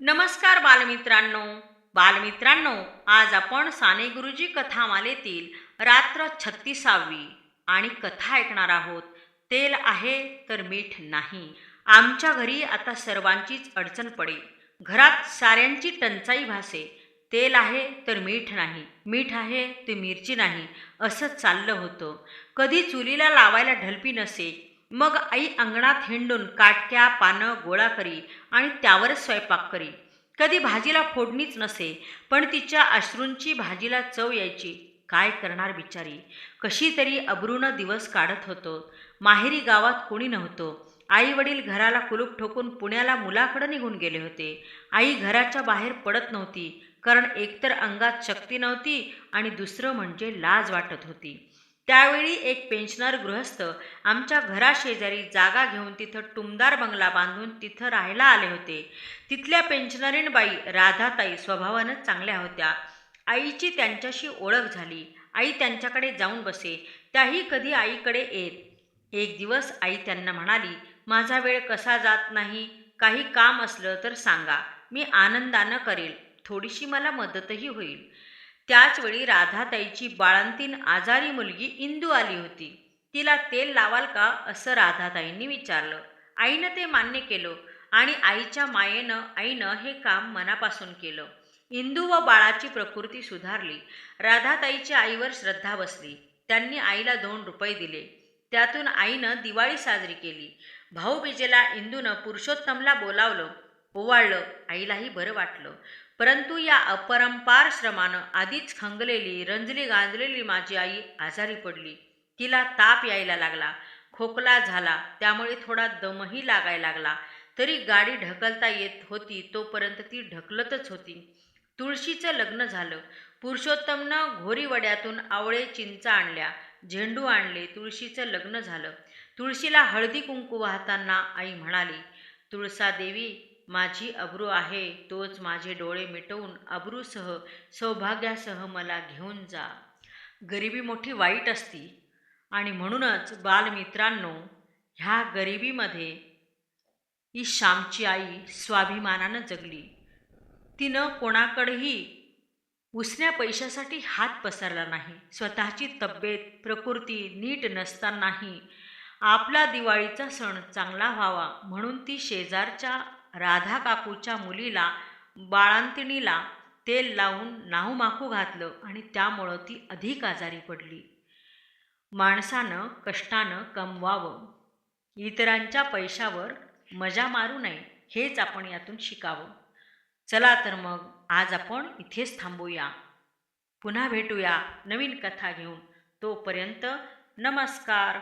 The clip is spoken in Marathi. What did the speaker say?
नमस्कार बालमित्रांनो. बालमित्रांनो आज आपण साने गुरुजी कथामालेतील रात्र छत्तीसावी आणि कथा ऐकणार आहोत. तेल आहे तर मीठ नाही. आमच्या घरी आता सर्वांचीच अडचण पडे घरात साऱ्यांची टंचाई भासे. तेल आहे तर मीठ नाही. मीठ आहे तर मिरची नाही. असं चाललं होतं. कधी चुलीला लावायला ढलपी नसे मग आई अंगणात हिंडून काटक्या पानं गोळा करी आणि त्यावरच स्वयंपाक करी. कधी भाजीला फोडणीच नसे पण तिच्या अश्रूंची भाजीला चव यायची. काय करणार बिचारी? कशी तरी अब्रून दिवस काढत होतो. माहेरी गावात कोणी नव्हतं. आई वडील घराला कुलूप ठोकून पुण्याला मुलाकडं निघून गेले होते. आई घराच्या बाहेर पडत नव्हती कारण एकतर अंगात शक्ती नव्हती आणि दुसरं म्हणजे लाज वाटत होती. त्यावेळी एक पेन्शनर गृहस्थ आमच्या घराशेजारी जागा घेऊन तिथं टुमदार बंगला बांधून तिथं राहायला आले होते. तिथल्या पेन्शनरीण बाई राधाताई स्वभावानं चांगल्या होत्या. आईची त्यांच्याशी ओळख झाली. आई त्यांच्याकडे जाऊन बसे. त्याही कधी आईकडे येत. एक दिवस आई त्यांना म्हणाली माझा वेळ कसा जात नाही? काही काम असलं तर सांगा. मी आनंदानं करेल. थोडीशी मला मदतही होईल. त्याचवेळी राधाताईची बाळंतीन आजारी मुलगी इंदू आली होती. तिला तेल लावाल का? असं राधाताईंनी विचारलं. आईनं ते मान्य केलं आणि आईच्या मायेनं आईनं हे काम मनापासून केलं. इंदू व बाळाची प्रकृती सुधारली. राधाताईच्या आईवर श्रद्धा बसली. त्यांनी आईला दोन रुपये दिले. त्यातून आईनं दिवाळी साजरी केली. भाऊबीजेला इंदूनं पुरुषोत्तमला बोलावलं. ओवाळलं आईलाही बरं वाटलं. परंतु या अपरंपार श्रमानं आधीच खंगलेली रंजली गांजलेली माझी आई आजारी पडली. तिला ताप यायला लागला. खोकला झाला. त्यामुळे थोडा दमही लागायला लागला. तरी गाडी ढकलता येत होती तोपर्यंत ती ढकलतच होती. तुळशीचं लग्न झालं. पुरुषोत्तमनं घोरीवड्यातून आवळे चिंचा आणल्या झेंडू आणले तुळशीचं लग्न झालं. तुळशीला हळदी कुंकू वाहताना आई म्हणाली तुळसा देवी माझी अब्रू आहे तोच माझे डोळे मिटवून अब्रूसह सौभाग्यासह मला घेऊन जा. गरिबी मोठी वाईट असती. आणि म्हणूनच बालमित्रांनो ह्या गरिबीमध्ये ही श्यामची आई स्वाभिमानानं जगली. तिनं कोणाकडेही उसण्या पैशासाठी हात पसरला नाही. स्वतःची तब्येत प्रकृती नीट नसतानाही आपला दिवाळीचा सण चांगला व्हावा म्हणून ती शेजारच्या राधा काकूच्या मुलीला बाळांतिणीला तेल लावून नाहूमाखू घातलं आणि त्यामुळं ती अधिक आजारी पडली. माणसानं कष्टानं कमवावं. इतरांच्या पैशावर मजा मारू नये हेच आपण यातून शिकावं. चला तर मग आज आपण इथेच थांबूया. पुन्हा भेटूया नवीन कथा घेऊन. तोपर्यंत नमस्कार.